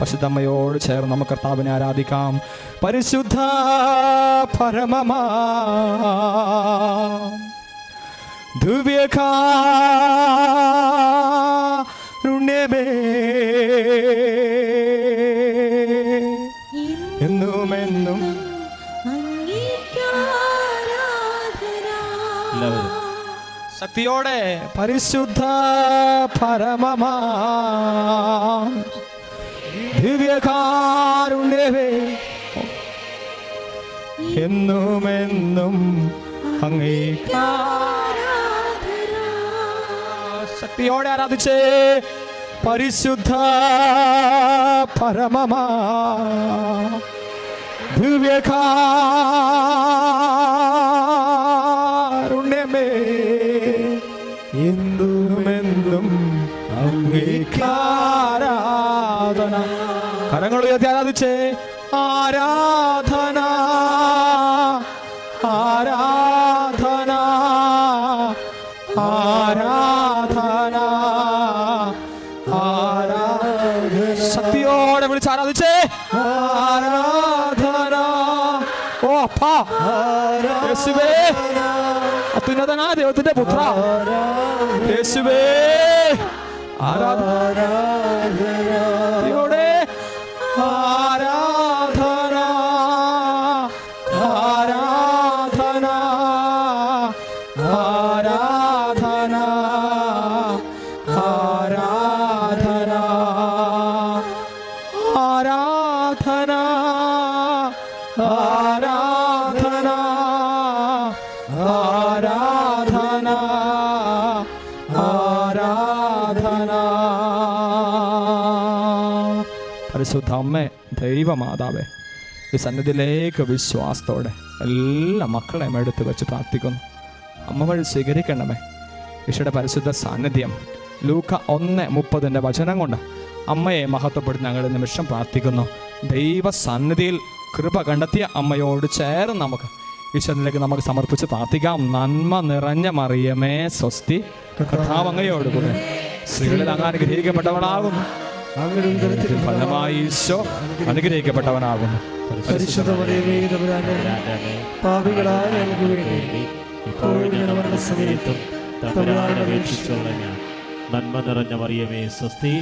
പശുദ്ധമ്മയോട് ചേർന്ന് നമുക്ക് കർത്താവിനെ ആരാധിക്കാം. പരിശുദ്ധ പരമമാ. ദിവ്യകാരുണ്യമേ എന്നും എന്നും എല്ലാവരും. ശക്തിയോടെ പരിശുദ്ധ പരമമാ. ദിവ്യകാരുണ്യമേ എന്നും എന്നും ശക്തിയോടെ ആരാധിച്ചേ. പരിശുദ്ധ പരമമാ. ദിവ്യകാരുണ്യമേ ഉയർത്തി ആരാധിച്ചേ ആരാധന ആരാധന ആരാധന ആരാധന. ശക്തിയോടെ വിളിച്ച് ആരാധിച്ചേ. ആരാധന. ഓ അപ്പാ. യേശുവേ. അത്യുന്നതനാ ദൈവത്തിന്റെ പുത്ര. യേശുവേ. ആരാധന ആരാധന ആരാധന ആരാധന ആരാധന അമ്മേ ദൈവമാതാവേ ഈ സന്നിധിയിലേക്ക് വിശ്വാസത്തോടെ എല്ലാ മക്കളെയും എടുത്ത് വെച്ച് പ്രാർത്ഥിക്കുന്നു. അമ്മ വഴി സ്വീകരിക്കണമേ. ഈശോയുടെ പരിശുദ്ധ സാന്നിധ്യം. ലൂക്ക ഒന്ന് മുപ്പതിന്റെ വചനം കൊണ്ട് അമ്മയെ മഹത്വപ്പെടുത്തി ഞങ്ങൾ നിമിഷം പ്രാർത്ഥിക്കുന്നു. ദൈവ സന്നിധിയിൽ കൃപ കണ്ടെത്തിയ അമ്മയോട് ചേർന്ന് നമുക്ക് ഈശ്വരനിലേക്ക് നമുക്ക് സമർപ്പിച്ച് പ്രാർത്ഥിക്കാം. നന്മ നിറഞ്ഞ മറിയമേ സ്വസ്തി കഥാവങ്ങയോട് കൂടെ. സ്ത്രീകളിൽ അങ്ങ് അനുഗ്രഹിക്കപ്പെട്ടവളാകുന്നു ഫലമായി ഈശോ അനുഗ്രഹിക്കപ്പെട്ടവനാകുന്നു. പരിശുദ്ധ പാപികളായ ഇപ്പോഴും അവരുടെ സമയത്തും തമ്പുരാനെ അപേക്ഷിച്ചുള്ള ഞാൻ. നന്മ നിറഞ്ഞ മറിയമേ സ്വസ്തി.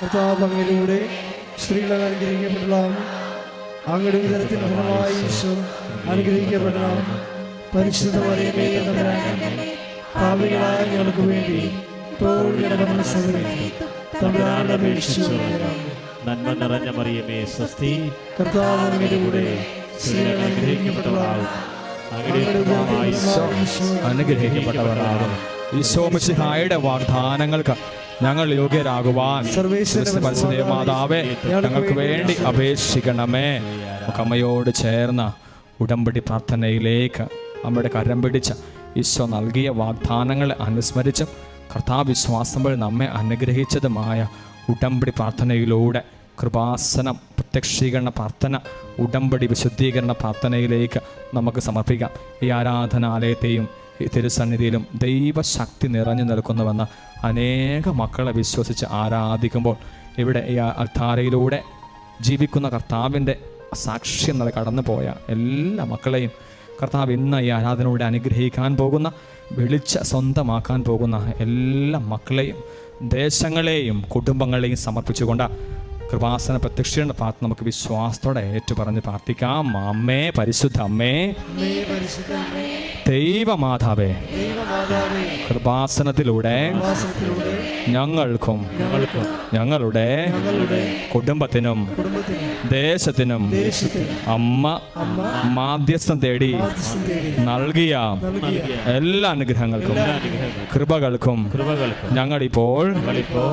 കഥാപങ്ങളിലൂടെ സ്ത്രീകളെ അനുഗ്രഹിക്കപ്പെടാം അങ്ങയുടെ വിതരത്തിൽ ഫലമായി അനുഗ്രഹിക്കപ്പെടാം പരിശുദ്ധ മറിയമേ തമ്പുരാനെ. പാപികളായ ഞങ്ങൾക്ക് വേണ്ടി ഇപ്പോഴും ഞങ്ങളുടെ സമയത്തും തമ്പുരാനെ അപേക്ഷിച്ചുള്ള നന്മ നിറഞ്ഞ മറിയമേ സ്വസ്തി. കർത്താവിലൂടെ സ്ത്രീകൾ അനുഗ്രഹിക്കപ്പെട്ടതാകും ഈശോ അനുഗ്രഹിക്കപ്പെട്ടവരാകുന്നു ഈശോ മിശിഹായുടെ വാഗ്ദാനങ്ങൾക്ക് ഞങ്ങൾ യോഗ്യരാകുവാൻ മാതാവേ ഞങ്ങൾക്ക് വേണ്ടി അപേക്ഷിക്കണമേ. അമ്മയോട് ചേർന്ന ഉടമ്പടി പ്രാർത്ഥനയിലേക്ക് അമ്മയുടെ കരം പിടിച്ച ഈശോ നൽകിയ വാഗ്ദാനങ്ങളെ അനുസ്മരിച്ചും കർത്താവിശ്വാസം വഴി നമ്മെ അനുഗ്രഹിച്ചതുമായ ഉടമ്പടി പ്രാർത്ഥനയിലൂടെ കൃപാസനം പ്രത്യക്ഷീകരണ പ്രാർത്ഥന ഉടമ്പടി വിശുദ്ധീകരണ പ്രാർത്ഥനയിലേക്ക് നമുക്ക് സമർപ്പിക്കാം. ഈ ആരാധനാലയത്തെയും ഈ തിരുസന്നിധിയിലും ദൈവശക്തി നിറഞ്ഞു നിൽക്കുന്നുവെന്ന് അനേക മക്കളെ വിശ്വസിച്ച് ആരാധിക്കുമ്പോൾ ഇവിടെ ഈ അധാരയിലൂടെ ജീവിക്കുന്ന കർത്താവിന്റെ സാക്ഷ്യം നില കടന്നു പോയ എല്ലാ മക്കളെയും കർത്താവ് ഇന്ന് ഈ ആരാധനയോടെ അനുഗ്രഹിക്കാൻ പോകുന്ന വിളിച്ച സ്വന്തമാക്കാൻ പോകുന്ന എല്ലാ മക്കളെയും ദേശങ്ങളെയും കുടുംബങ്ങളെയും സമർപ്പിച്ചുകൊണ്ട് കൃപാസന പ്രത്യക്ഷയുടെ ഭാഗത്ത് നമുക്ക് വിശ്വാസത്തോടെ ഏറ്റു പറഞ്ഞ് പ്രാർത്ഥിക്കാം. അമ്മേ പരിശുദ്ധ അമ്മേ. ദൈവമാതാവേ. കൃപാസനത്തിലൂടെ ഞങ്ങൾക്കും ഞങ്ങളുടെ കുടുംബത്തിനും ദേശത്തിനും അമ്മ മാധ്യസ്ഥം തേടി നൽകിയ എല്ലാ അനുഗ്രഹങ്ങൾക്കും കൃപകൾക്കും ഞങ്ങളിപ്പോൾ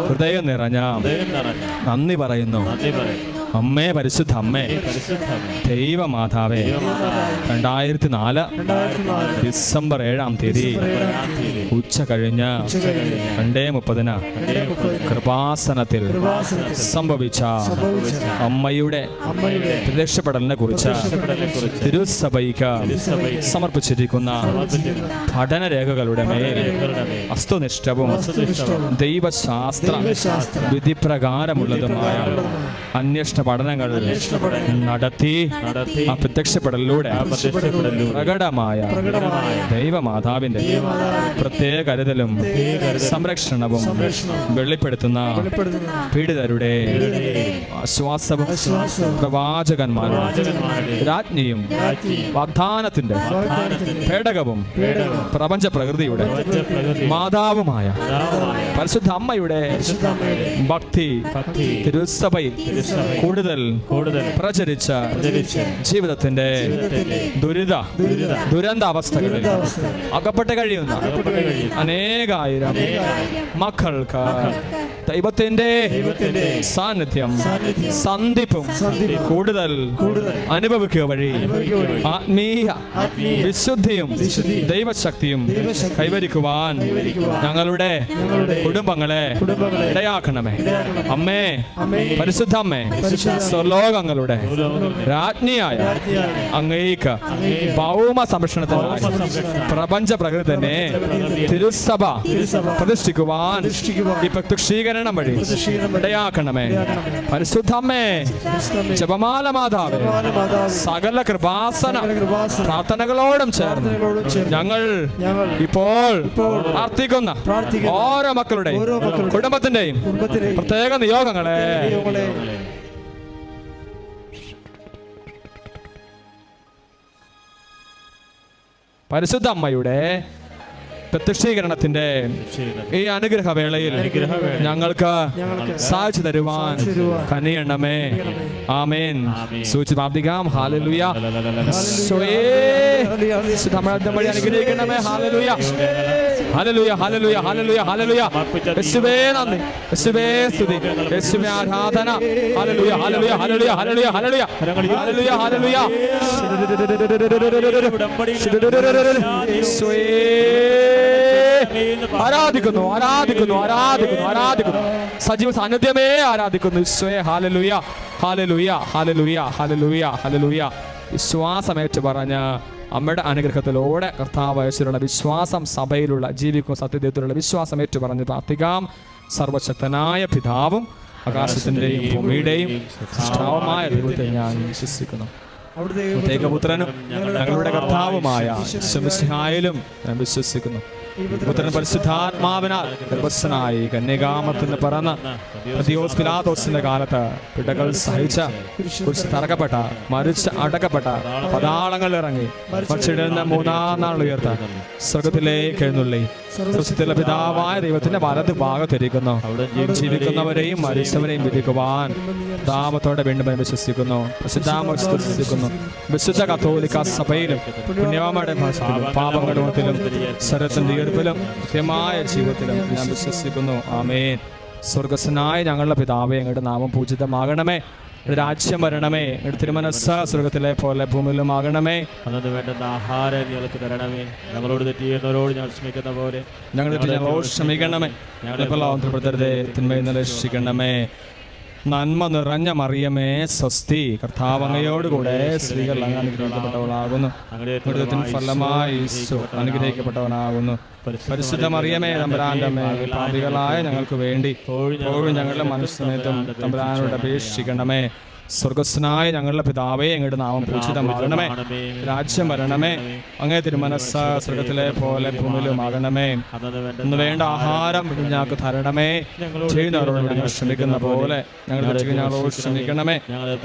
ഹൃദയം നിറഞ്ഞ നന്ദി പറയുന്നു. の അമ്മേ പരിശുദ്ധ അമ്മേ. ദൈവമാതാവേ. രണ്ടായിരത്തി നാല് ഡിസംബർ ഏഴാം തീയതി ഉച്ച കഴിഞ്ഞ് രണ്ടേ മുപ്പതിന് കൃപാസനത്തിൽ സംഭവിച്ച അമ്മയുടെ രക്ഷപ്പെടലിനെ കുറിച്ച് തിരുസഭയ്ക്ക് സമർപ്പിച്ചിരിക്കുന്ന പഠനരേഖകളുടെ മേൽ വസ്തുനിഷ്ഠവും ദൈവശാസ്ത്ര വിധിപ്രകാരമുള്ളതുമായ അന്വേഷണ പഠനങ്ങൾ നടത്തി നടത്തി ആ പ്രത്യക്ഷപ്പെടലിലൂടെ പ്രകടമായ ദൈവമാതാവിന്റെ പ്രത്യേക കരുതലും സംരക്ഷണവും വെളിപ്പെടുത്തുന്ന പീഡിതരുടെ ആശ്വാസവും ആശ്വാസവും പ്രവാചകന്മാരും പ്രവാചകന്മാരുടെ രാജ്ഞിയും വാഗ്ദാനത്തിന്റെ പേടകവും പ്രപഞ്ച പ്രകൃതിയുടെ മാതാവുമായ പരിശുദ്ധ അമ്മയുടെ ഭക്തി തിരുസഭയിൽ കൂടുതൽ കൂടുതൽ പ്രചരിച്ച ജീവിതത്തിന്റെ ദുരിത ദുരന്ത അവസ്ഥകളിൽ അവസ്ഥ അകപ്പെട്ട് കഴിയുന്ന അനേകായിരം മക്കൾക്ക് ദൈവത്തിന്റെ സാന്നിധ്യം സന്ധിപ്പും കൂടുതൽ അനുഭവിക്കുക വഴി. ആത്മീയ വിശുദ്ധിയും ദൈവശക്തിയും കൈവരിക്കുവാൻ ഞങ്ങളുടെ കുടുംബങ്ങളെ ഇടയാക്കണമേ. അമ്മേ പരിശുദ്ധ അമ്മേ പരിശുദ്ധ സ്വർലോകങ്ങളുടെ രാജ്ഞിയായ അങ്ങേക്ക് ഭൗമ സംരക്ഷണത്തിനായി പ്രപഞ്ച പ്രകൃതി തന്നെ തിരുസഭ പ്രതിഷ്ഠിക്കുവാൻ ഈ പ്രത്യക്ഷീകരണം പ്രതിഷ്ഠീകരണം വഴി. ഇടയാക്കണമേ പരിശുദ്ധമ്മേ ജപമാല മാതാവേ സകല കൃപാസന പ്രാർത്ഥനകളോടും ചേർന്ന് ഞങ്ങൾ ഇപ്പോൾ പ്രാർത്ഥിക്കുന്ന ഓരോ മക്കളുടെയും കുടുംബത്തിന്റെയും പ്രത്യേക നിയോഗങ്ങളെ. പരിശുദ്ധ അമ്മയുടെ പ്രത്യക്ഷീകരണത്തിന്റെ ഈ അനുഗ്രഹവേളയിൽ ഞങ്ങൾക്ക് സാക്ഷി സാധിച്ചു തരുവാൻ കനിയണമേ. ആമേൻ. സൂചി പ്രാർത്ഥിക്കാം. ഹാലലുയ വഴി അനുഗ്രഹിക്കണമേ. ഹാലലുയ ഹാലലുയ ഹാലലുയ ഹാലലുയ ഹാലലുയ യേശുവേ നന്ദി. യേശുവേ സ്തുതി. യേശുവേ ആരാധന. ഹാലലുയ ഹാലലുയ ഹാലലുയ ഹാലലുയ ഹാലലുയ ഹാലലുയ ഹാലലുയ യേശുവേ. ആരാധിക്കുന്നു ആരാധിക്കുന്നു ആരാധിക്കുന്നു ആരാധിക്കുന്നു. സജീവ സാന്നിധ്യമേ ആരാധിക്കുന്നു. ഈശോയെ ഹാലലുയ ഹാലലുയ ഹാലലുയ ഹാലലുയ ഹാലലുയ. വിശ്വാസമേറ്റ് പറഞ്ഞ അമ്മയുടെ അനുഗ്രഹത്തിലൂടെ കർത്താവയസ്സിലുള്ള വിശ്വാസം സഭയിലുള്ള ജീവിക്കും സത്യദൈവത്തിലുള്ള വിശ്വാസം ഏറ്റു പറഞ്ഞ് പ്രാർത്ഥിക്കാം. സർവശക്തനായ പിതാവും ആകാശത്തിന്റെയും ഭൂമിയുടെയും സൃഷ്ടാവുമായ ദൈവത്തെ ഞാൻ വിശ്വസിക്കുന്നു. അവിടുത്തെ ഏകപുത്രനും ഞങ്ങളുടെ കർത്താവുമായ ശമിസിഹായിലും ഞാൻ വിശ്വസിക്കുന്നു. പുത്രൻ പിടകൾ സഹിച്ച കുറിച്ച് മരിച്ച് അടക്കപ്പെട്ട പതാളങ്ങളിൽ ഇറങ്ങി മൂന്നാം നാൾ ഉയർത്ത സ്വർഗത്തിലേക്ക് എഴുന്നള്ളി. പിതാവായ ദൈവത്തിന്റെ വലത് ഭാഗത്തിരിക്കുന്നു. ജീവിക്കുന്നവരെയും മരിച്ചവരെയും വിധിക്കുവാൻ താമത്തോടെ വീണ്ടും വിശ്വസിക്കുന്നു. വിശ്വസിക്കുന്നു. വിശുദ്ധ കത്തോലിക്ക സഭയിലും സ്വരത്തിന്റെ ഉയർപ്പിലും കൃത്യമായ ജീവിതത്തിലും ഞാൻ വിശ്വസിക്കുന്നു. ആമേൻ. സ്വർഗസ്വനായ ഞങ്ങളുടെ പിതാവേ ഞങ്ങളുടെ നാമം പൂജിതമാകണമേ. രാജ്യം വരണമേ. തിരുമനസ് സ്വർഗത്തിലെ പോലെ ഭൂമിയിലുമാകണമേ. അന്നു വേണ്ടുന്ന ആഹാരം ഞങ്ങൾക്ക് തരണമേ. ഞങ്ങളോട് തെറ്റ് ഞങ്ങൾ ക്ഷമിക്കുന്ന പോലെ ഞങ്ങൾ ക്ഷമിക്കണമേ. ഞങ്ങളെ പ്രലോഭനപ്പെടുത്തരുതേ. തിന്മയിൽ നിന്ന് രക്ഷിക്കണമേ. നന്മ നിറഞ്ഞ മറിയമേ സ്വസ്തി. കർത്താവ് അങ്ങയോടുകൂടെ സ്ത്രീകൾ അങ്ങ് അനുഗ്രഹിക്കപ്പെട്ടവളാകുന്നു മൃതത്തിന് ഫലമായി അനുഗ്രഹിക്കപ്പെട്ടവനാകുന്നു. പരിശുദ്ധ മറിയമേ തമ്പുരാന്റെ അമ്മേ പാപികളായ ഞങ്ങൾക്ക് വേണ്ടി ഞങ്ങളുടെ മനസ്സമയത്തും തമ്പുരാനോട് അപേക്ഷിക്കണമേ. സ്വർഗസ്വനായ ഞങ്ങളുടെ പിതാവേ ഞങ്ങളുടെ നാമം പൂജിതമാകണമേ രാജ്യം വരണമേ. അങ്ങേ തിരുമനസ്സ സ്വർഗത്തിലെ പോലെ ഭൂമിയിലുമാകണമേ ഇന്ന് വേണ്ട ആഹാരം ഞങ്ങൾക്ക് തരണമേ. ചെയ്യുന്നവരോട് ഞങ്ങൾ ക്ഷമിക്കുന്ന പോലെ ഞങ്ങളുടെ തെറ്റുകൾ ഞങ്ങളോട് ക്ഷമിക്കണമേ.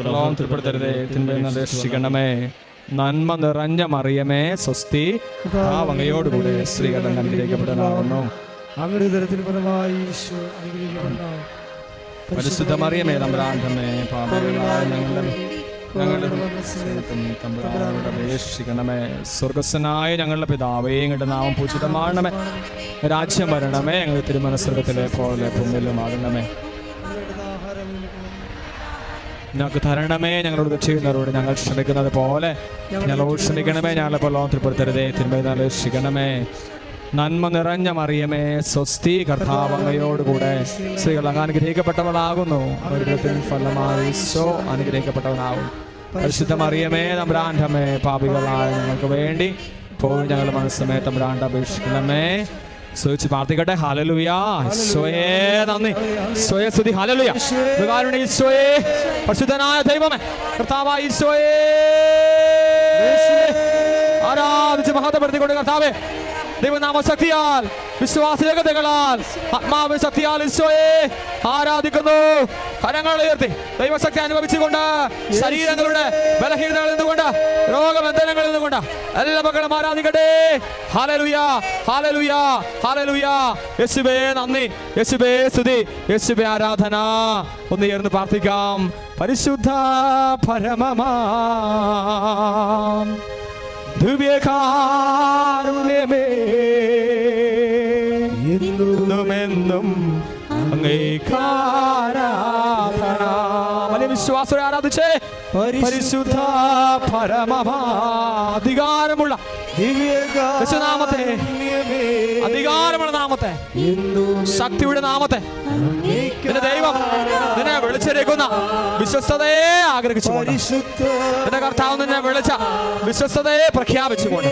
ലോകം തൃപ്പെടുത്തരുതേ തിന്മയിൽ നിന്ന് നന്മ നിറഞ്ഞ മറിയമേ സ്വസ്തി അങ്ങയോടുകൂടെ സ്ത്രീകൾ അനുഗ്രഹിക്കപ്പെട്ടതാകുന്നു അങ്ങയുടെ തരത്തിൽ പരമായി ഈശോ അനുഗ്രഹിക്കപ്പെടാം പരിശുദ്ധ മറിയമേ തമ്പുരാന്തമേ പാപങ്ങളായ ഞങ്ങളുടെ ഞങ്ങളുടെ സ്വർഗസ്വനായ ഞങ്ങളുടെ പിതാവേ ഇങ്ങോട്ട് നാമം പൂജിതമാണമേ രാജ്യം വരണമേ ഞങ്ങൾ തിരുമനസ്വർഗത്തിലെ പോലെ പൊന്നിലും ആകണമേ ഞങ്ങൾക്ക് തരണമേ ഞങ്ങളോട് ചെയ്യുന്നവരോട് ഞങ്ങൾ ക്ഷമിക്കുന്നത് പോലെ ഞങ്ങളോട് ക്ഷമിക്കണമേ ഞങ്ങളെ പോലെ പെടുത്തരുതേ തിന്മയിൽ രക്ഷിക്കണമേ നന്മ നിറഞ്ഞ മറിയമേ സ്വസ്തി കർത്താവ് അങ്ങയോടുകൂടെ സ്ത്രീകൾ അങ്ങ് അനുഗ്രഹിക്കപ്പെട്ടവളാകുന്നു. അവരുടെ ഫലമായി അനുഗ്രഹിക്കപ്പെട്ടവനാകും. പരിശുദ്ധ മറിയമേ തമ്പുരാന്റമേ പാപികളായ ഞങ്ങൾക്ക് വേണ്ടി ഇപ്പോൾ ഞങ്ങൾ മനസ്സമേ തമ്പ്രാൻഡ് അപേക്ഷിക്കണമേ. സ്വയിച്ച് പ്രാർത്ഥിക്കട്ടെ. ഹലലുയാ സ്വയേ നന്ദി. സ്വയ സ്തുതി. ഹലലുയ പ്രകാരുണ പരിശുദ്ധനായ ദൈവമേ കർത്താവ ഈശോയെ. ആരാധിച്ച് മഹത്വപ്പെടുത്തിക്കൊണ്ട് കർത്താവേ ദൈവനാമ ശക്തിയാൽ വിശ്വാസയോഗ്യതകളാൽ ആത്മാവ് ശക്തിയാൽ ഈശോയെ ആരാധിക്കുന്നു. കരങ്ങൾ ഉയർത്തി ദൈവശക്തി അനുഭവിച്ചുകൊണ്ട് ശരീരങ്ങളുടെ ബലഹീനതകളിൽ നിന്നുകൊണ്ട് രോഗബന്ധനങ്ങളിൽ നിന്നുകൊണ്ട് എല്ലാ മക്കളും ആരാധിക്കട്ടെ. ഹാലലുയ ഹാലലുയ ഹാലലുയ യേശുബേ നന്ദി. യേശുബേ സ്തുതി. യേശുബേ ആരാധന. ഒന്ന് ചേർന്ന് പ്രാർത്ഥിക്കാം. പരിശുദ്ധ പരമമാ ദിവ്യകാരുണ്യമേ വലിയ വിശ്വാസം ആരാധിച്ചേ? പരിശുദ്ധ പരമമാ യേശുനാമത്തെ. അധികാരമുള്ള നാമത്തെ. ശക്തിയുടെ നാമത്തെ. നിന്റെ ദൈവം നിന്നെ വിളിച്ചിരിക്കുന്ന വിശ്വസ്തതയെ ആഗ്രഹിച്ചുകൊണ്ട്. നിന്റെ കർത്താവ് നിന്നെ വിളിച്ച വിശ്വസ്തതയെ പ്രഖ്യാപിച്ചുകൊണ്ട്.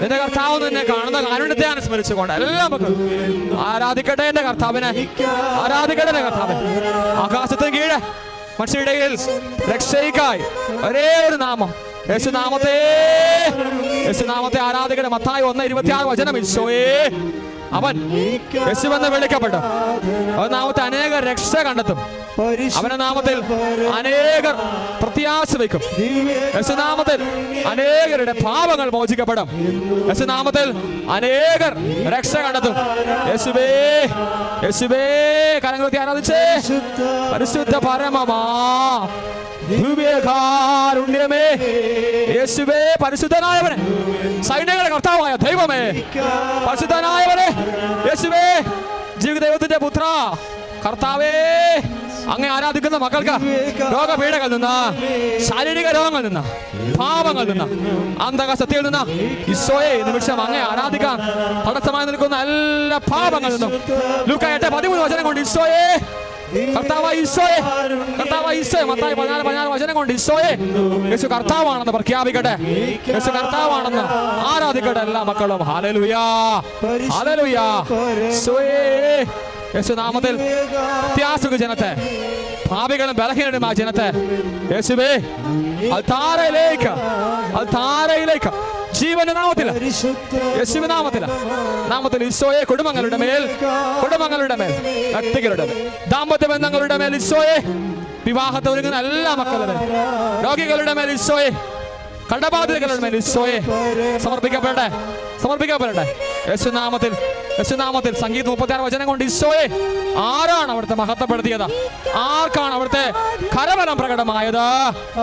നിന്റെ കർത്താവ് നിന്നെ കാണുന്ന കാരുണ്യത്തെ അനുസ്മരിച്ചുകൊണ്ട് എല്ലാ മക്കളും ആരാധിക്കട്ടെ എന്റെ കർത്താവിനെ. ആരാധിക്കട്ടെ എന്റെ കർത്താവിനെ. ആകാശത്തിന് കീഴെ മനുഷ്യരുടെ ഇടയിൽ രക്ഷയ്ക്കായി ഒരേ ഒരു നാമം യേശുനാമത്തെ യേശുനാമത്തെ ആരാധിക്കട്ടെ മത്തായി ഒന്ന് ഇരുപത്തിയാറ് വചനം ഈശോയേ. അവൻ യേശുവെന്ന് വിളിക്കപ്പെട്ടു. അവൻ നാമത്തെ അനേക രക്ഷ കണ്ടെത്തും. അവന്റെ നാമത്തിൽ അനേകർ പ്രത്യാശ വയ്ക്കും യേശുനാമത്തിൽ അനേകരുടെ പാപങ്ങൾ മോചിക്കപ്പെടും. യേശുനാമത്തിൽ അനേകർ രക്ഷ കണ്ടെത്തും. യേശുവേ യേശുവേ കരങ്ങൾ ആരാധിച്ചേ. പരിശുദ്ധ പരമമാ. ദിവ്യകാരുണ്യമേ യേശുവേ പരിശുദ്ധനായവനെ. സൈന്യങ്ങളുടെ കർത്താവായ ദൈവമേ. പരിശുദ്ധനായവനെ. യേശുവേ ജീവിത ദൈവത്തിന്റെ പുത്ര കർത്താവേ. അങ്ങേ ആരാധിക്കുന്ന മക്കൾക്ക് രോഗപീഠകൾ നിന്ന് ശാരീരിക രോഗങ്ങൾ നിന്ന് പാപങ്ങൾ നിന്ന് അന്ധക സത്യയിൽ നിന്ന് നിമിഷം അങ്ങേ ആരാധിക്കാൻ തടസ്സമായി നിൽക്കുന്ന എല്ലാ പാപങ്ങളിൽ നിന്നും. ലൂക്ക എട്ട് പതിമൂന്ന് വചനം കൊണ്ട് ഈശോയെ കർത്താവായ ഈശോയെ കർത്താവായ ഈശോയെ മത്തായി പതിനാല് പതിനാല് വചനം കൊണ്ട് ഈശോയെ യേശു കർത്താവാണെന്ന് പ്രഖ്യാപിക്കട്ടെ. യേശു കർത്താവാണെന്ന് ആരാധിക്കട്ടെ എല്ലാ മക്കളും. ഹാലലുയാ ഹാലലുയാ യേശു നാമത്തിൽ അത്യാസുഖ ജനത്തെ ഭാവികളും ആ ജനത്തെ യേശുവേ അൽത്താരയിലേക്ക് അൽത്താരയിലേക്ക്. ജീവന്റെ നാമത്തിൽ യേശുവ നാമത്തിൽ നാമത്തിൽ ഈശോയെ കുടുംബങ്ങളുടെ മേൽ കുടുംബങ്ങളുടെ മേൽ വ്യക്തികളുടെ മേൽ ദാമ്പത്യ ബന്ധങ്ങളുടെ മേൽ ഈശോയെ വിവാഹത്തെ ഒരുങ്ങുന്ന എല്ലാ മക്കളുടെ രോഗികളുടെ മേൽ ഈശോയെ കടബാധിതകളുടെ മേൽ സമർപ്പിക്കപ്പെടട്ടെ. സമർപ്പിക്കപ്പെടട്ടെ. യേശുനാമത്തിൽ യേശുനാമത്തിൽ സംഗീത മുപ്പത്തിയാറ് വചനം കൊണ്ട് ഈശോയെ ആരാണ് അവിടുത്തെ മഹത്വപ്പെടുത്തിയത്? ആർക്കാണ് അവിടുത്തെ കരബലം പ്രകടമായത്?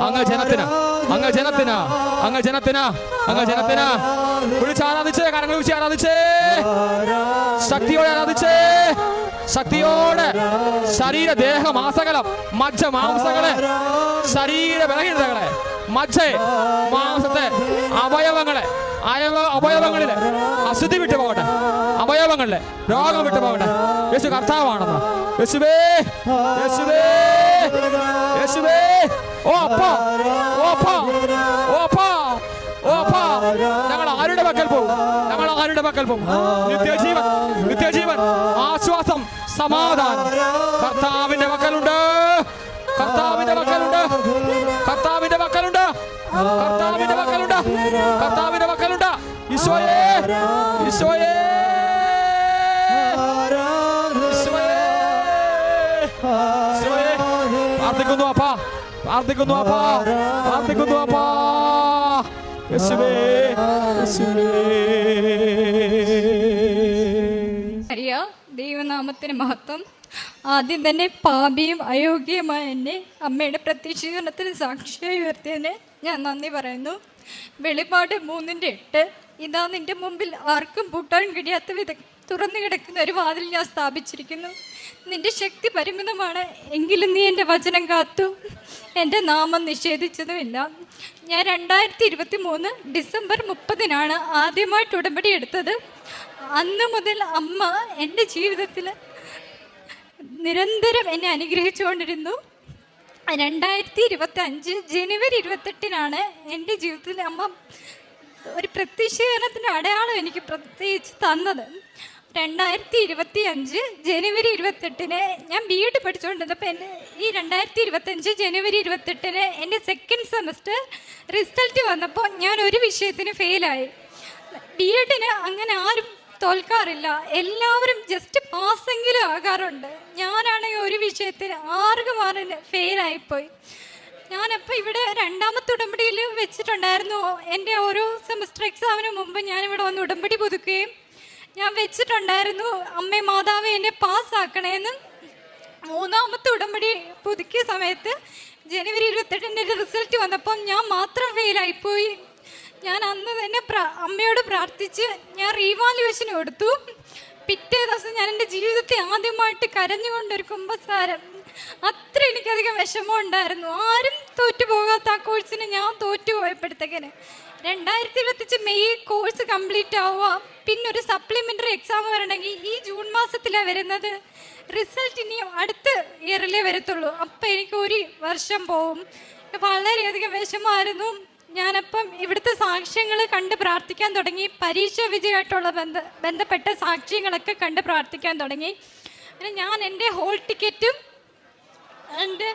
അങ്ങ് ജനത്തിന് അങ്ങ് ജനത്തിന് അങ്ങ് ജനത്തിന് അങ്ങ് ജനത്തിന്. വിളിച്ച് ആരാധിച്ചേ കരങ്ങൾ വിളിച്ച് ആരാധിച്ചേ. ശക്തിയോടെ ആരാധിച്ചേ. ശക്തിയോടെ ശരീര ദേഹ മാസകലം മജ്ജ മാംസകളെ ശരീര ബലഹീനതകളെ മജ്ജയെ മാംസത്തെ അവയവങ്ങളെ അയവ അവയവങ്ങളിലെ അശുദ്ധി വിട്ടു പോകട്ടെ. അവയവങ്ങളിലെ രോഗം വിട്ടു പോകട്ടെ. യേശു കർത്താവാണെന്ന്. യേശുവേ യേശുവേ യേശുവേ. ഓ അപ്പ ഓ അപ്പ ഓ അപ്പ ഓ അപ്പ. ഞങ്ങൾ ആരുടെ പക്കൽ പോകും? ഞങ്ങൾ ആരുടെ പക്കൽ പോകും? നിത്യജീവൻ നിത്യജീവൻ ആശ്വാസം സമാധാനം. കർത്താവിന്റെ പക്കലുണ്ട്. കർത്താവിന്റെ മക്കളുണ്ട കർത്താവിന്റെ മക്കളുണ്ട ഈശോയേ ഈശോയേ. പ്രാർത്ഥിക്കുന്നു അപ്പാ. പ്രാർത്ഥിക്കുന്നു അപ്പാ. പ്രാർത്ഥിക്കുന്നു അപ്പാ. യേശുവേ യേശുവേ. ദൈവനാമത്തിന് മഹത്വം. ആദ്യം തന്നെ പാപിയും അയോഗ്യമായ എന്നെ അമ്മയുടെ പ്രത്യക്ഷീകരണത്തിന് സാക്ഷിയായി ഉയർത്തിയതിന് ഞാൻ നന്ദി പറയുന്നു. വെളിപാട് മൂന്നിന്റെ എട്ട്. ഇതാ നിന്റെ മുമ്പിൽ ആർക്കും പൂട്ടാൻ കഴിയാത്ത വിധ തുറന്നു കിടക്കുന്ന ഒരു വാതിൽ ഞാൻ സ്ഥാപിച്ചിരിക്കുന്നു. നിന്റെ ശക്തി പരിമിതമാണ്. എങ്കിലും നീ എന്റെ വചനം കാത്തു. എന്റെ നാമം നിഷേധിച്ചതുമില്ല. ഞാൻ രണ്ടായിരത്തി ഇരുപത്തി മൂന്ന് ഡിസംബർ മുപ്പതിനാണ് ആദ്യമായിട്ട് ഉടമ്പടി എടുത്തത്. അന്ന് മുതൽ അമ്മ എന്റെ ജീവിതത്തിൽ നിരന്തരം എന്നെ അനുഗ്രഹിച്ചുകൊണ്ടിരുന്നു. രണ്ടായിരത്തി ഇരുപത്തി അഞ്ച് ജനുവരി ഇരുപത്തെട്ടിനാണ് എന്റെ ജീവിതത്തിൽ അമ്മ ഒരു പ്രത്യക്ഷീകരണത്തിന്റെ അടയാളം എനിക്ക് പ്രത്യേകിച്ച് തന്നത്. രണ്ടായിരത്തി ഇരുപത്തി അഞ്ച് ജനുവരി ഇരുപത്തെട്ടിന് ഞാൻ ബി എഡ് പഠിച്ചുകൊണ്ടിരുന്നപ്പോൾ എന്റെ ഈ രണ്ടായിരത്തി ഇരുപത്തഞ്ച് ജനുവരി ഇരുപത്തെട്ടിന് എന്റെ സെക്കൻഡ് സെമസ്റ്റർ റിസൾട്ട് വന്നപ്പോൾ ഞാൻ ഒരു വിഷയത്തിന് ഫെയിലായി ബി എഡിന് അങ്ങനെ ആരും തോൽക്കാറില്ല. എല്ലാവരും ജസ്റ്റ് പാസ്സെങ്കിലും ആകാറുണ്ട്. ഞാനാണെങ്കിൽ ഒരു വിഷയത്തിൽ ആർക്ക് മാറിന് ഫെയിലായിപ്പോയി ഞാനപ്പോൾ ഇവിടെ രണ്ടാമത്തെ ഉടമ്പടിയിൽ വെച്ചിട്ടുണ്ടായിരുന്നു. എന്റെ ഓരോ സെമസ്റ്റർ എക്സാമിന് മുമ്പ് ഞാനിവിടെ വന്ന് ഉടമ്പടി പുതുക്കുകയും ഞാൻ വെച്ചിട്ടുണ്ടായിരുന്നു അമ്മേ മാതാവ് എന്നെ പാസ്സാക്കണേന്ന് മൂന്നാമത്തെ ഉടമ്പടി പുതുക്കിയ സമയത്ത് ജനുവരി ഇരുപത്തെട്ടിന്റെ റിസൾട്ട് വന്നപ്പം ഞാൻ മാത്രം ഫെയിലായിപ്പോയി ഞാൻ അന്ന് തന്നെ അമ്മയോട് പ്രാർത്ഥിച്ച് ഞാൻ റീവാലുവേഷൻ എടുത്തു പിറ്റേ ദിവസം ഞാൻ എന്റെ ജീവിതത്തെ ആദ്യമായിട്ട് കരഞ്ഞുകൊണ്ടൊരു കുമ്പസാരം അത്ര എനിക്കധികം വിഷമം ഉണ്ടായിരുന്നു ആരും തോറ്റു പോകാത്ത ആ കോഴ്സിന് ഞാൻ തോറ്റു പോയപ്പോഴത്തേക്കിന് രണ്ടായിരത്തി ഇരുപത്തിച്ച് മെയ് കോഴ്സ് കംപ്ലീറ്റ് ആവുക പിന്നെ ഒരു സപ്ലിമെന്ററി എക്സാം വരണമെങ്കിൽ ഈ ജൂൺ മാസത്തിലാണ് വരുന്നത്. റിസൾട്ട് ഇനി അടുത്ത ഇയറിലേ വരത്തുള്ളൂ. അപ്പം എനിക്ക് ഒരു വർഷം പോവും. വളരെയധികം വിഷമമായിരുന്നു. ഞാനപ്പം ഇവിടുത്തെ സാക്ഷ്യങ്ങൾ കണ്ട് പ്രാർത്ഥിക്കാൻ തുടങ്ങി. പരീക്ഷ വിജയമായിട്ടുള്ള ബന്ധ ബന്ധപ്പെട്ട സാക്ഷ്യങ്ങളൊക്കെ കണ്ട് പ്രാർത്ഥിക്കാൻ തുടങ്ങി. പിന്നെ ഞാൻ എന്റെ ഹോൾ ടിക്കറ്റും എന്റെ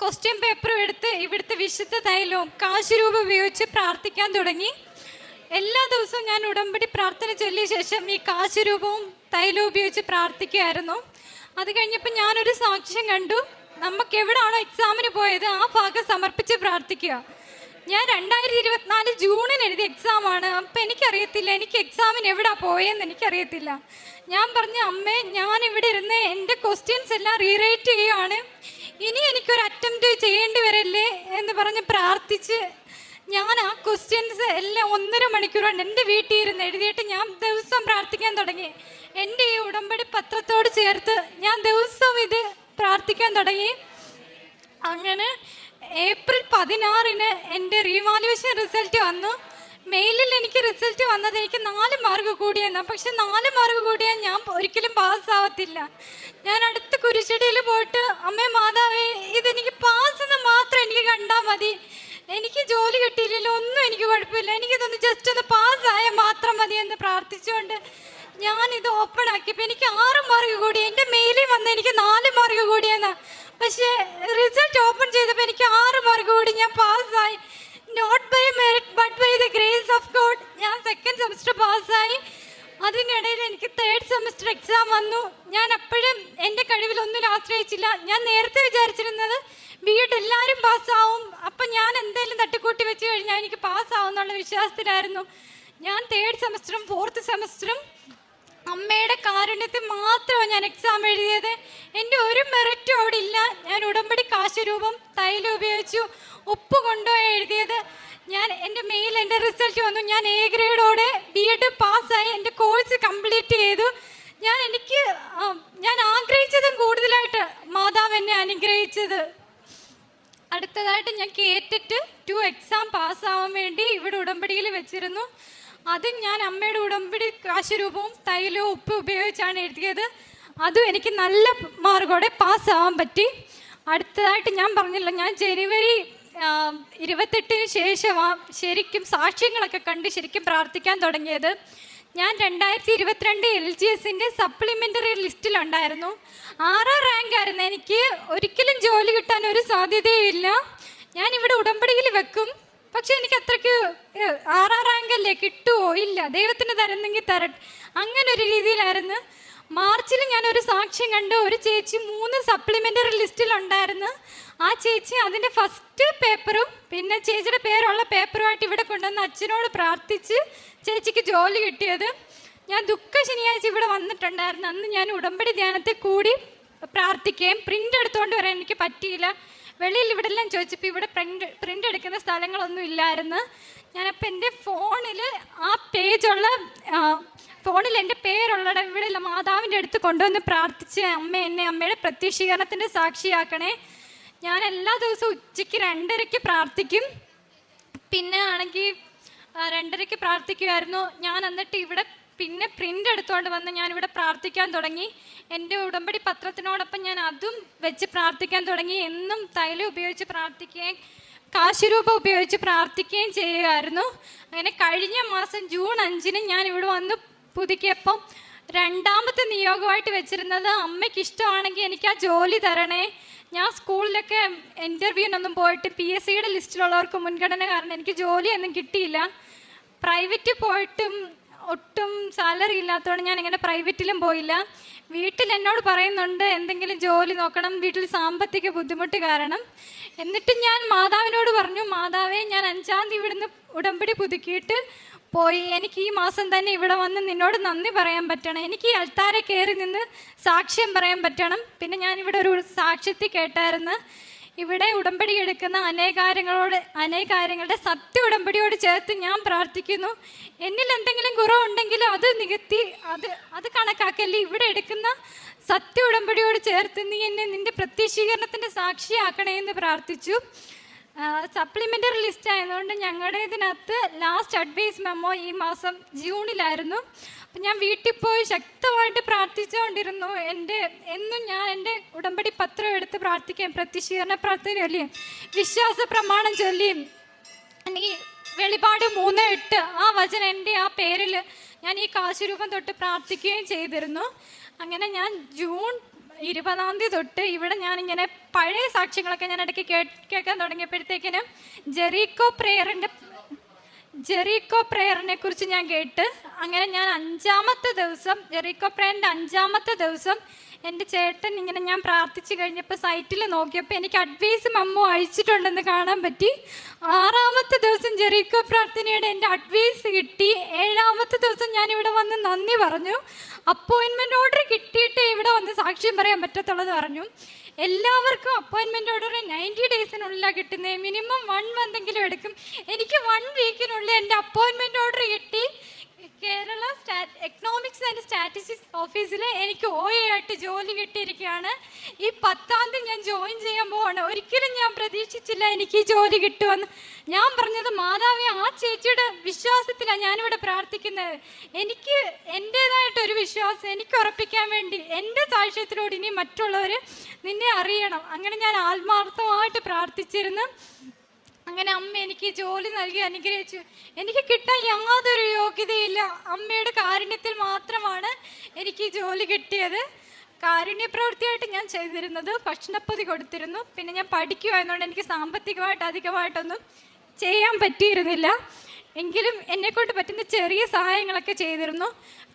ക്വസ്റ്റ്യൻ പേപ്പറും എടുത്ത് ഇവിടുത്തെ വിശുദ്ധ തൈലവും കാശ് രൂപ ഉപയോഗിച്ച് പ്രാർത്ഥിക്കാൻ തുടങ്ങി. എല്ലാ ദിവസവും ഞാൻ ഉടമ്പടി പ്രാർത്ഥന ചൊല്ലിയ ശേഷം ഈ കാശ് രൂപവും തൈലവും ഉപയോഗിച്ച് പ്രാർത്ഥിക്കുമായിരുന്നു അത് കഴിഞ്ഞപ്പോൾ ഞാനൊരു സാക്ഷ്യം കണ്ടു. നമുക്ക് എവിടാണോ എക്സാമിന് പോയത് ആ ഭാഗം സമർപ്പിച്ച് പ്രാർത്ഥിക്കുക. ഞാൻ രണ്ടായിരത്തി ഇരുപത്തിനാല് ജൂണിന് എഴുതിയ എക്സാമാണ് അപ്പം എനിക്കറിയത്തില്ല എനിക്ക് എക്സാമിന് എവിടെ പോയെന്ന് എനിക്കറിയത്തില്ല. ഞാൻ പറഞ്ഞ അമ്മേ ഞാൻ ഇവിടെ ഇരുന്ന് എന്റെ ക്വസ്റ്റ്യൻസ് എല്ലാം റീറൈറ്റ് ചെയ്യുകയാണ് ഇനി എനിക്കൊരു അറ്റംപ്റ്റ് ചെയ്യേണ്ടി വരല്ലേ? എന്ന് പറഞ്ഞ് പ്രാർത്ഥിച്ച് ഞാൻ ആ ക്വസ്റ്റ്യൻസ് എല്ലാം ഒന്നര മണിക്കൂർ കൊണ്ട് എന്റെ വീട്ടിൽ ഇരുന്ന് എഴുതിയിട്ട് ഞാൻ ദിവസം പ്രാർത്ഥിക്കാൻ തുടങ്ങി. എന്റെ ഈ ഉടമ്പടി പത്രത്തോട് ചേർത്ത് ഞാൻ ദിവസം ഇത് പ്രാർത്ഥിക്കാൻ തുടങ്ങി. അങ്ങനെ ഏപ്രിൽ പതിനാറിന് എന്റെ റീവാലുവേഷൻ റിസൾട്ട് വന്നു. മെയിലിൽ എനിക്ക് റിസൾട്ട് വന്നത് എനിക്ക് നാല് മാർക്ക് കൂടിയെന്ന. പക്ഷെ നാല് മാർക്ക് കൂടിയാൽ ഞാൻ ഒരിക്കലും പാസ്സാവത്തില്ല ഞാൻ അടുത്ത കുരിശടിയിൽ പോയിട്ട് അമ്മേ മാതാവേ ഇതെനിക്ക് പാസ്സെന്ന് മാത്രം എനിക്ക് കണ്ടാൽ മതി. എനിക്ക് ജോലി കിട്ടിയില്ലല്ലോ ഒന്നും എനിക്ക് കുഴപ്പമില്ല. എനിക്കിതൊന്ന് ജസ്റ്റ് ഒന്ന് പാസ്സായാൽ മാത്രം മതി എന്ന് പ്രാർത്ഥിച്ചുകൊണ്ട് ഞാനിത് ഓപ്പൺ ആക്കിയപ്പോൾ എനിക്ക് ആറ് മാർക്ക് കൂടി എന്റെ മെയിലിൽ വന്ന് എനിക്ക് നാല് മാർക്ക് കൂടിയെന്ന്. പക്ഷേ റിസൾട്ട് ഓപ്പൺ ചെയ്തപ്പോൾ എനിക്ക് ആറ് മാർക്ക് കൂടി ഞാൻ പാസ്സായി. Not by merit but by the grace of God ഞാൻ സെക്കൻഡ് സെമസ്റ്റർ പാസ്സായി. അതിനിടയിൽ എനിക്ക് തേർഡ് സെമസ്റ്റർ എക്സാം വന്നു. ഞാൻ അപ്പോഴും എന്റെ കഴിവിലൊന്നും ആശ്രയിച്ചില്ല. ഞാൻ നേരത്തെ വിചാരിച്ചിരുന്നത് ബി എഡ് എല്ലാവരും പാസ്സാവും. അപ്പം ഞാൻ എന്തെങ്കിലും തട്ടിക്കൂട്ടി വെച്ച് കഴിഞ്ഞാൽ എനിക്ക് പാസ്സാവും എന്നുള്ള വിശ്വാസത്തിലായിരുന്നു. ഞാൻ തേർഡ് സെമസ്റ്ററും ഫോർത്ത് സെമസ്റ്ററും അമ്മയുടെ കാരുണ്യത്തിൽ മാത്രമാണ് ഞാൻ എക്സാം എഴുതിയത്. എന്റെ ഒരു മെറിറ്റും അവിടെ ഇല്ല. ഞാൻ ഉടമ്പടി കാശുരൂപം തൈലം ഉപയോഗിച്ചു. ഉപ്പ് കൊണ്ടുപോയി എഴുതിയത്. ഞാൻ എന്റെ മെയിൽ എന്റെ റിസൾട്ട് വന്നു. ഞാൻ എ ഗ്രേഡോടെ ബി എഡ് പാസ്സായി. എന്റെ കോഴ്സ് കംപ്ലീറ്റ് ചെയ്തു. ഞാൻ എനിക്ക് ഞാൻ ആഗ്രഹിച്ചതും കൂടുതലായിട്ട് മാതാവ് എന്നെ അനുഗ്രഹിച്ചത്. അടുത്തതായിട്ട് ഞാൻ കേറ്റിട്ട് ടു എക്സാം പാസ്സാവാൻ വേണ്ടി ഇവിടെ ഉടമ്പടിയിൽ വെച്ചിരുന്നു. അതും ഞാൻ അമ്മയുടെ ഉടമ്പടി കാശുരൂപവും തൈലവും ഉപ്പ് ഉപയോഗിച്ചാണ് എഴുതിയത്. അതും എനിക്ക് നല്ല മാർക്കോടെ പാസ്സാവാൻ പറ്റി. അടുത്തതായിട്ട് ഞാൻ പറഞ്ഞില്ല ഞാൻ ജനുവരി ഇരുപത്തെട്ടിന് ശേഷമാണ് ശരിക്കും സാക്ഷ്യങ്ങളൊക്കെ കണ്ട് ശരിക്കും പ്രാർത്ഥിക്കാൻ തുടങ്ങിയത്. ഞാൻ രണ്ടായിരത്തി ഇരുപത്തിരണ്ട് എൽ ജി എസിന്റെ സപ്ലിമെന്ററി ലിസ്റ്റിലുണ്ടായിരുന്നു. ആറാം റാങ്ക് ആയിരുന്നു. എനിക്ക് ഒരിക്കലും ജോലി കിട്ടാൻ ഒരു സാധ്യതയും ഇല്ല. ഞാൻ ഇവിടെ ഉടമ്പടിയിൽ വെക്കും. പക്ഷെ എനിക്ക് അത്രയ്ക്ക് ആറാ ആറാം റാങ്ക് അല്ലേ കിട്ടുമോ ഇല്ല. ദൈവത്തിന് തരുന്നെങ്കിൽ തരട്ടെ. അങ്ങനെ ഒരു രീതിയിലായിരുന്നു. മാർച്ചിൽ ഞാൻ ഒരു സാക്ഷ്യം കണ്ടു ഒരു ചേച്ചി മൂന്ന് സപ്ലിമെന്ററി ലിസ്റ്റിലുണ്ടായിരുന്നു ആ ചേച്ചി അതിന്റെ ഫസ്റ്റ് പേപ്പറും പിന്നെ ചേച്ചിയുടെ പേരുള്ള പേപ്പറുമായിട്ട് ഇവിടെ കൊണ്ടുവന്ന് അച്ഛനോട് പ്രാർത്ഥിച്ച് ചേച്ചിക്ക് ജോലി കിട്ടിയത്. ഞാൻ ദുഃഖ ശനിയാഴ്ച ഇവിടെ വന്നിട്ടുണ്ടായിരുന്നു. അന്ന് ഞാൻ ഉടമ്പടി ധ്യാനത്തെ കൂടി പ്രാർത്ഥിക്കുകയും പ്രിന്റ് എടുത്തുകൊണ്ട് വരാൻ എനിക്ക് പറ്റിയില്ല. വെളിയിൽ ഇവിടെ എല്ലാം ചോദിച്ചപ്പോൾ ഇവിടെ പ്രിന്റ് പ്രിന്റ് എടുക്കുന്ന സ്ഥലങ്ങളൊന്നും ഇല്ലായിരുന്നു. ഞാനപ്പോൾ എന്റെ ഫോണിൽ ആ പേജുള്ള ഫോണിൽ എന്റെ പേരുള്ള ഇവിടെ മാതാവിന്റെ അടുത്ത് കൊണ്ടുവന്ന് പ്രാർത്ഥിച്ച് അമ്മ എന്നെ അമ്മയുടെ പ്രത്യക്ഷീകരണത്തിന്റെ സാക്ഷിയാക്കണേ. ഞാൻ എല്ലാ ദിവസവും ഉച്ചയ്ക്ക് രണ്ടരയ്ക്ക് പ്രാർത്ഥിക്കും. പിന്നെ ആണെങ്കിൽ രണ്ടരയ്ക്ക് പ്രാർത്ഥിക്കുമായിരുന്നു ഞാൻ എന്നിട്ട് ഇവിടെ പിന്നെ പ്രിന്റ് എടുത്തുകൊണ്ട് വന്ന് ഞാനിവിടെ പ്രാർത്ഥിക്കാൻ തുടങ്ങി. എന്റെ ഉടമ്പടി പത്രത്തിനോടൊപ്പം ഞാൻ അതും വെച്ച് പ്രാർത്ഥിക്കാൻ തുടങ്ങി. എന്നും തൈലം ഉപയോഗിച്ച് പ്രാർത്ഥിക്കുകയും കാശുരൂപ ഉപയോഗിച്ച് പ്രാർത്ഥിക്കുകയും ചെയ്യുമായിരുന്നു അങ്ങനെ കഴിഞ്ഞ മാസം ജൂൺ അഞ്ചിന് ഞാൻ ഇവിടെ വന്ന് പുതുക്കിയപ്പം രണ്ടാമത്തെ നിയോഗമായിട്ട് വെച്ചിരുന്നത് അമ്മയ്ക്ക് ഇഷ്ടമാണെങ്കിൽ എനിക്ക് ആ ജോലി തരണേ. ഞാൻ സ്കൂളിലൊക്കെ ഇന്റർവ്യൂവിനൊന്നും പോയിട്ട് പി എസ് സിയുടെ ലിസ്റ്റിലുള്ളവർക്ക് മുൻഗണന കാരണം എനിക്ക് ജോലിയൊന്നും കിട്ടിയില്ല. പ്രൈവറ്റ് പോയിട്ടും ഒട്ടും സാലറി ഇല്ലാത്തതുകൊണ്ട് ഞാൻ ഇങ്ങനെ പ്രൈവറ്റിലും പോയില്ല. വീട്ടിൽ എന്നോട് പറയുന്നുണ്ട് എന്തെങ്കിലും ജോലി നോക്കണം വീട്ടിൽ സാമ്പത്തിക ബുദ്ധിമുട്ട് കാരണം. എന്നിട്ട് ഞാൻ മാതാവിനോട് പറഞ്ഞു മാതാവേ ഞാൻ അഞ്ചാം തീയതി ഇവിടുന്ന് ഉടമ്പടി പുതുക്കിയിട്ട് പോയി. എനിക്ക് ഈ മാസം തന്നെ ഇവിടെ വന്ന് നിന്നോട് നന്ദി പറയാൻ പറ്റണം. എനിക്ക് ഈ അൾത്താരെ കയറി നിന്ന് സാക്ഷ്യം പറയാൻ പറ്റണം. പിന്നെ ഞാൻ ഇവിടെ ഒരു സാക്ഷ്യത്തിൽ കേട്ടായിരുന്നു. ഇവിടെ ഉടമ്പടി എടുക്കുന്ന അനേകാര്യങ്ങളോട് അനേകാര്യങ്ങളുടെ സത്യ ഉടമ്പടിയോട് ചേർത്ത് ഞാൻ പ്രാർത്ഥിക്കുന്നു. എന്നിൽ എന്തെങ്കിലും കുറവുണ്ടെങ്കിൽ അത് നികത്തി അത് അത് കണക്കാക്കല്ലേ? ഇവിടെ എടുക്കുന്ന സത്യ ഉടമ്പടിയോട് ചേർത്ത് നീ എന്നെ നിന്റെ പ്രത്യക്ഷീകരണത്തിന്റെ സാക്ഷിയാക്കണേ എന്ന് പ്രാർത്ഥിച്ചു. സപ്ലിമെന്ററി ലിസ്റ്റ് ആയതുകൊണ്ട് ഞങ്ങളുടെ ഇതിനകത്ത് ലാസ്റ്റ് അഡ്വൈസ് മെമ്മോ ഈ മാസം ജൂണിലായിരുന്നു. അപ്പം ഞാൻ വീട്ടിൽ പോയി ശക്തമായിട്ട് പ്രാർത്ഥിച്ചുകൊണ്ടിരുന്നു. എന്റെ എന്നും ഞാൻ എന്റെ ഉടമ്പടി പത്രം എടുത്ത് പ്രാർത്ഥിക്കുകയും പ്രത്യക്ഷീകരണ പ്രാർത്ഥന ചൊല്ലിയും വിശ്വാസ പ്രമാണം ചൊല്ലിയും. എനിക്ക് വെളിപാട് മൂന്ന് എട്ട് ആ വചനം എന്റെ ആ പേരിൽ ഞാൻ ഈ കാശുരൂപം തൊട്ട് പ്രാർത്ഥിക്കുകയും ചെയ്തിരുന്നു. അങ്ങനെ ഞാൻ ജൂൺ ഇരുപതാം തീയതി തൊട്ട് ഇവിടെ ഞാനിങ്ങനെ പഴയ സാക്ഷ്യങ്ങളൊക്കെ ഞാൻ ഇടയ്ക്ക് കേൾക്കാൻ തുടങ്ങിയപ്പോഴത്തേക്കിനും ജെറീക്കോ പ്രേയറിന്റെ ജെറീക്കോ പ്രേയറിനെ കുറിച്ച് ഞാൻ കേട്ട് അങ്ങനെ ഞാൻ അഞ്ചാമത്തെ ദിവസം ജെറീക്കോ പ്രേയറിന്റെ അഞ്ചാമത്തെ ദിവസം എന്റെ ചേട്ടൻ ഇങ്ങനെ ഞാൻ പ്രാർത്ഥിച്ചു കഴിഞ്ഞപ്പോൾ സൈറ്റിൽ നോക്കിയപ്പോൾ എനിക്ക് അഡ്വൈസ് മമ്മു അയച്ചിട്ടുണ്ടെന്ന് കാണാൻ പറ്റി. ആറാമത്തെ ദിവസം ജെറീക്കോ പ്രാർത്ഥനയുടെ എന്റെ അഡ്വൈസ് കിട്ടി. ഏഴാമത്തെ ദിവസം ഞാൻ ഇവിടെ വന്ന് നന്ദി പറഞ്ഞു. അപ്പോയിൻമെന്റ് ഓർഡർ കിട്ടിയിട്ട് ഇവിടെ വന്ന് സാക്ഷ്യം പറയാൻ പറ്റത്തുള്ളത് പറഞ്ഞു. എല്ലാവർക്കും അപ്പോയിൻമെന്റ് ഓർഡർ നയന്റി ഡേയ്സിനുള്ളിലാണ് കിട്ടുന്നത് മിനിമം വൺ മന്തെങ്കിലും എടുക്കും. എനിക്ക് വൺ വീക്കിനുള്ളിൽ എന്റെ അപ്പോയിൻമെന്റ് ഓർഡർ കിട്ടി. കേരള സ്റ്റാ എക്കണോമിക്സ് ആൻഡ് സ്റ്റാറ്റിസ്റ്റിക്സ് ഓഫീസിൽ എനിക്ക് ഒ ആയിട്ട് ജോലി കിട്ടിയിരിക്കുകയാണ്. ഈ പത്താം തീയതി ഞാൻ ജോയിൻ ചെയ്യാൻ പോവാണ്. ഒരിക്കലും ഞാൻ പ്രതീക്ഷിച്ചില്ല എനിക്ക് ഈ ജോലി കിട്ടുമെന്ന്. ഞാൻ പറഞ്ഞത് മാതാവേ ആ ചേച്ചിയുടെ വിശ്വാസത്തിലാണ് ഞാനിവിടെ പ്രാർത്ഥിക്കുന്നത്. എനിക്ക് എന്റേതായിട്ടൊരു വിശ്വാസം എനിക്ക് ഉറപ്പിക്കാൻ വേണ്ടി എന്റെ സാക്ഷ്യത്തിലൂടെ ഇനി മറ്റുള്ളവർ നിന്നെ അറിയണം. അങ്ങനെ ഞാൻ ആത്മാർത്ഥമായിട്ട് പ്രാർത്ഥിച്ചിരുന്നു. അങ്ങനെ അമ്മ എനിക്ക് ജോലി നൽകി അനുഗ്രഹിച്ചു. എനിക്ക് കിട്ടാൻ യാതൊരു യോഗ്യതയില്ല. അമ്മയുടെ കാരുണ്യത്തിൽ മാത്രമാണ് എനിക്ക് ജോലി കിട്ടിയത്. കാരുണ്യ പ്രവൃത്തിയായിട്ട് ഞാൻ ചെയ്തിരുന്നത് ഭക്ഷണപ്പൊതി കൊടുത്തിരുന്നു. പിന്നെ ഞാൻ പഠിക്കുമായതുകൊണ്ട് എനിക്ക് സാമ്പത്തികമായിട്ട് അധികമായിട്ടൊന്നും ചെയ്യാൻ പറ്റിയിരുന്നില്ല. എങ്കിലും എന്നെക്കൊണ്ട് പറ്റുന്ന ചെറിയ സഹായങ്ങളൊക്കെ ചെയ്തിരുന്നു.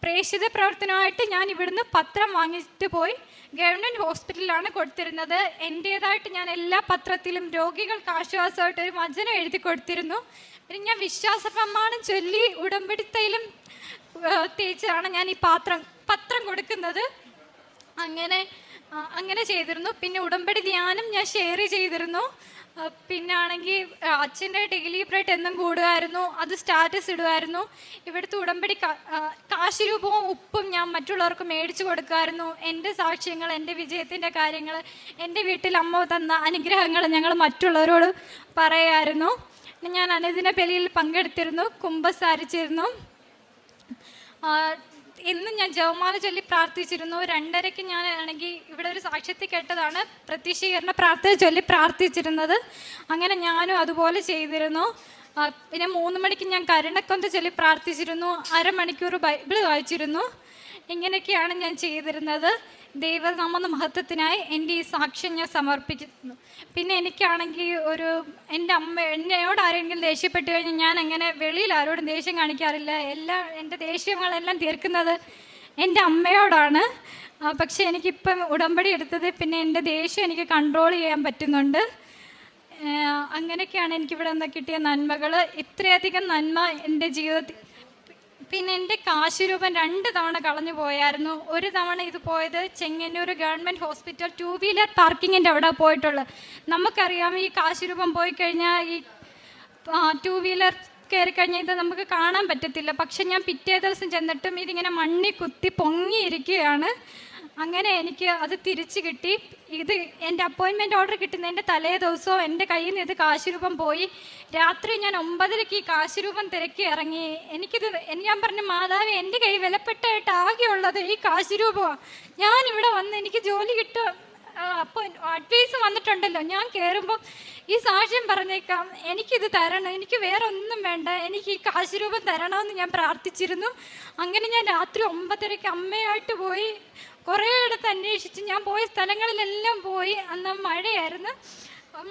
പ്രേക്ഷിത പ്രവർത്തനമായിട്ട് ഞാൻ ഇവിടുന്ന് പത്രം വാങ്ങിച്ചിട്ട് പോയി. ഗവൺമെന്റ് ഹോസ്പിറ്റലിലാണ് കൊടുത്തിരുന്നത്. എന്റേതായിട്ട് ഞാൻ എല്ലാ പത്രത്തിലും രോഗികൾക്ക് ആശ്വാസമായിട്ട് ഒരു വചനം എഴുതി കൊടുത്തിരുന്നു. പിന്നെ ഞാൻ വിശ്വാസ പ്രമാണം ചൊല്ലി ഉടമ്പടിത്തയിലും തേച്ചാണ് ഞാൻ ഈ പാത്രം പത്രം കൊടുക്കുന്നത്. അങ്ങനെ അങ്ങനെ ചെയ്തിരുന്നു. പിന്നെ ഉടമ്പടി ധ്യാനം ഞാൻ ഷെയർ ചെയ്തിരുന്നു. പിന്നെ ആണെങ്കിൽ അച്ഛന്റെ ഡെയിലി ബ്രെഡ് എന്നും കൂടുമായിരുന്നു. അത് സ്റ്റാറ്റസ് ഇടുമായിരുന്നു. ഇവിടുത്തെ ഉടമ്പടി കാശ് രൂപവും ഉപ്പും ഞാൻ മറ്റുള്ളവർക്ക് മേടിച്ചു കൊടുക്കുമായിരുന്നു. എന്റെ സാക്ഷ്യങ്ങൾ എന്റെ വിജയത്തിന്റെ കാര്യങ്ങൾ എന്റെ വീട്ടിൽ അമ്മ തന്ന അനുഗ്രഹങ്ങൾ ഞങ്ങൾ മറ്റുള്ളവരോട് പറയായിരുന്നു. ഞാൻ അനുദിന ബലിയിൽ പങ്കെടുത്തിരുന്നു കുംഭസാരിച്ചിരുന്നു ആ, ഇന്ന് ഞാൻ ജവമാല ചൊല്ലി പ്രാർത്ഥിച്ചിരുന്നു. രണ്ടരയ്ക്ക് ഞാൻ ആണെങ്കിൽ ഇവിടെ ഒരു സാക്ഷ്യത്തിൽ കേട്ടതാണ്. പ്രത്യക്ഷീകരണ പ്രാർത്ഥന ചൊല്ലി പ്രാർത്ഥിച്ചിരുന്നത്. അങ്ങനെ ഞാനും അതുപോലെ ചെയ്തിരുന്നു. പിന്നെ മൂന്ന് മണിക്ക് ഞാൻ കരുണക്കൊന്ത ചൊല്ലി പ്രാർത്ഥിച്ചിരുന്നു. അരമണിക്കൂർ ബൈബിൾ വായിച്ചിരുന്നു. ഇങ്ങനെയൊക്കെയാണ് ഞാൻ ചെയ്തിരുന്നത്. ദൈവനാമ മഹത്വത്തിനായി എന്റെ ഈ സാക്ഷ്യം ഞാൻ സമർപ്പിക്കുന്നു പിന്നെ എനിക്കാണെങ്കിൽ ഒരു എന്റെ അമ്മ എന്നോട് ആരെങ്കിലും ദേഷ്യപ്പെട്ട് കഴിഞ്ഞാൽ ഞാൻ അങ്ങനെ വെളിയിൽ ആരോടും ദേഷ്യം കാണിക്കാറില്ല. എല്ലാ എന്റെ ദേഷ്യങ്ങളെല്ലാം തീർക്കുന്നത് എന്റെ അമ്മയോടാണ്. പക്ഷെ എനിക്കിപ്പം ഉടമ്പടി എടുത്തത് പിന്നെ എന്റെ ദേഷ്യം എനിക്ക് കൺട്രോൾ ചെയ്യാൻ പറ്റുന്നുണ്ട്. അങ്ങനെയൊക്കെയാണ് എനിക്കിവിടെ നിന്ന് കിട്ടിയ നന്മകൾ ഇത്രയധികം നന്മ എന്റെ ജീവിതത്തിൽ പിന്നെ എന്റെ കാശ് രൂപം രണ്ട് തവണ കളഞ്ഞു പോയായിരുന്നു. ഒരു തവണ ഇത് പോയത് Chengannur government hospital two wheeler പാർക്കിങ്ങിന്റെ അവിടെ പോയിട്ടുള്ളത് നമുക്കറിയാം ഈ കാശുരൂപം പോയി കഴിഞ്ഞാൽ ഈ ടു വീലർ കയറി കഴിഞ്ഞാൽ ഇത് നമുക്ക് കാണാൻ പറ്റത്തില്ല. പക്ഷെ ഞാൻ പിറ്റേ ദിവസം ചെന്നിട്ടും ഇതിങ്ങനെ മണ്ണി കുത്തി പൊങ്ങിയിരിക്കുകയാണ്. അങ്ങനെ എനിക്ക് അത് തിരിച്ചു കിട്ടി. ഇത് എന്റെ അപ്പോയിൻമെന്റ് ഓർഡർ കിട്ടുന്നതിന്റെ തലേ ദിവസവും എന്റെ കയ്യിൽ നിന്ന് ഇത് കാശുരൂപം പോയി. രാത്രി ഞാൻ ഒമ്പതരയ്ക്ക് ഈ കാശുരൂപം തിരക്കി ഇറങ്ങി. എനിക്കിത് ഞാൻ പറഞ്ഞു മാതാവ് എന്റെ കൈ വിലപ്പെട്ടായിട്ട് ആകെയുള്ളത് ഈ കാശുരൂപമാണ് ഞാനിവിടെ വന്ന് എനിക്ക് ജോലി കിട്ടുക അപ്പോൾ അഡ്വൈസ് വന്നിട്ടുണ്ടല്ലോ. ഞാൻ കയറുമ്പോൾ ഈ സാക്ഷ്യം പറഞ്ഞേക്കാം. എനിക്കിത് തരണം. എനിക്ക് വേറെ ഒന്നും വേണ്ട. എനിക്ക് ഈ കാശുരൂപം തരണമെന്ന് ഞാൻ പ്രാർത്ഥിച്ചിരുന്നു. അങ്ങനെ ഞാൻ രാത്രി ഒമ്പതരയ്ക്ക് അമ്മയായിട്ട് പോയി. കുറേ ഇടത്ത് അന്വേഷിച്ച് ഞാൻ പോയ സ്ഥലങ്ങളിലെല്ലാം പോയി. അന്ന് മഴയായിരുന്നു.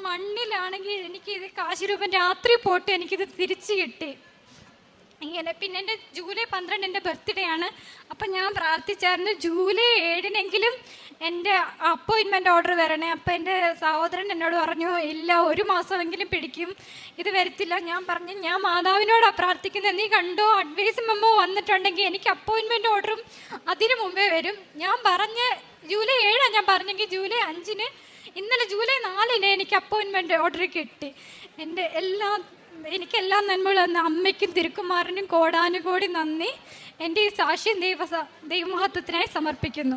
മണ്ണിലാണെങ്കിൽ എനിക്ക് ഇത് കാശിരൂപൻ രൂപം രാത്രി പോയിട്ട് എനിക്കിത് തിരിച്ചു കിട്ടി. ഇങ്ങനെ പിന്നെ എന്റെ ജൂലൈ പന്ത്രണ്ട് എന്റെ ബർത്ത്ഡേ ആണ്. അപ്പം ഞാൻ പ്രാർത്ഥിച്ചായിരുന്നു ജൂലൈ ഏഴിനെങ്കിലും എന്റെ അപ്പോയിൻമെന്റ് ഓർഡർ വരണേ. അപ്പം എന്റെ സഹോദരൻ എന്നോട് പറഞ്ഞു ഇല്ല ഒരു മാസമെങ്കിലും പിടിക്കും. ഇത് വരത്തില്ല. ഞാൻ പറഞ്ഞു ഞാൻ മാതാവിനോടാണ് പ്രാർത്ഥിക്കുന്നത്. നീ കണ്ടോ അഡ്വൈസ് മെമ്മോ വന്നിട്ടുണ്ടെങ്കിൽ എനിക്ക് അപ്പോയിൻമെന്റ് ഓർഡറും അതിനു മുമ്പേ വരും. ഞാൻ പറഞ്ഞ ജൂലൈ ഏഴാണ് ഞാൻ പറഞ്ഞെങ്കിൽ ജൂലൈ അഞ്ചിന് ഇന്നലെ ജൂലൈ നാലിന് എനിക്ക് അപ്പോയിൻമെന്റ് ഓർഡർ കിട്ടി. എന്റെ എല്ലാ എനിക്കെല്ലാം നന്മകളും അമ്മയ്ക്കും തിരുക്കുമാറിനും കോടാനുകോടി നന്ദി. എന്റെ ഈ സാക്ഷ്യം ദൈവ ദൈവമഹത്വത്തിനായി സമർപ്പിക്കുന്നു.